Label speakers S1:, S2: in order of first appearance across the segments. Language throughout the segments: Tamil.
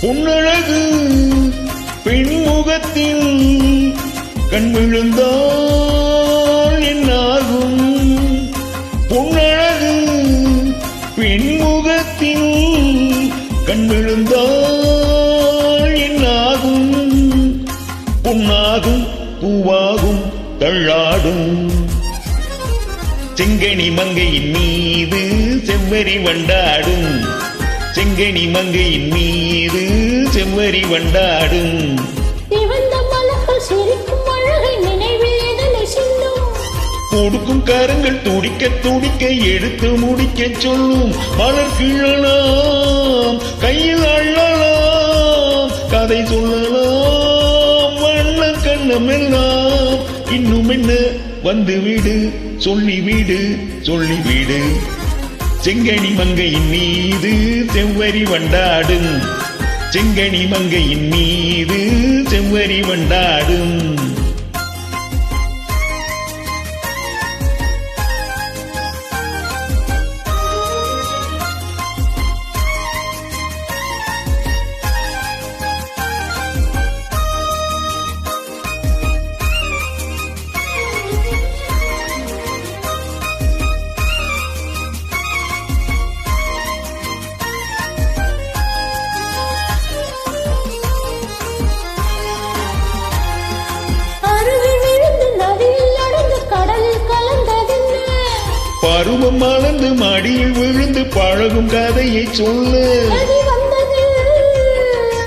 S1: பொன்னழகு பெண்முகத்தில் கண் விழுந்தால் என்னாகும் பொன்னழகு பெண்முகத்தில் கண் விழுந்தால் என்னாகும் பொன்னாகும் பூவாகும் தள்ளாடும். செங்கனி மங்கையின் மீது செவ்வரி வண்டாடும். செங்கனி மங்கையின் மீது செவ்வரி வண்டாடும். கொடுக்கும் கரங்கள் துடிக்க துடிக்க எடுத்து முடிக்க சொல்லும். மலர் கிழலாம் கையில் அள்ளலாம் கதை சொல்லலாம் வண்ண கண்ணம் எல்லாம் இன்னும் என்ன? வந்து விடு சொல்லிவிடு சொல்லிவிடு. செங்கனி மங்கையின் மீது செவ்வரி வண்டாடும். செங்கனி மங்கையின் மீது செவ்வரி
S2: வண்டாடி
S1: பருவம் மலர்ந்து மடியில் விழுந்து பழகும் கதையை சொல்லு.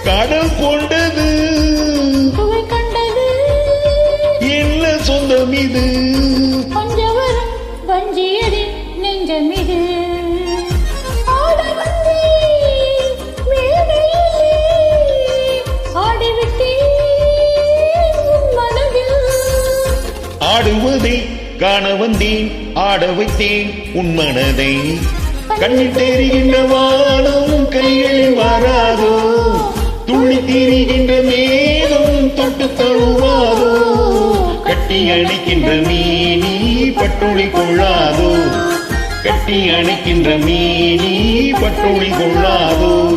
S1: கடல் கொண்டது. என்ன சொந்தம் இது?
S2: நெஞ்சமிது
S1: ஆடுவதை காண வந்தேன் ஆட வைத்தேன் உன் மனதை. கண்ணில் தெரிகின்ற வானம் கைகளில் வராதோ? துள்ளி திரிகின்ற மேகம் தொட்டு தழுவாதோ? கட்டி அணைக்கின்ற மீனி பட்டுளி கொள்ளாதோ? கட்டி அணைக்கின்ற மீனி பட்டுளி கொள்ளாதோ?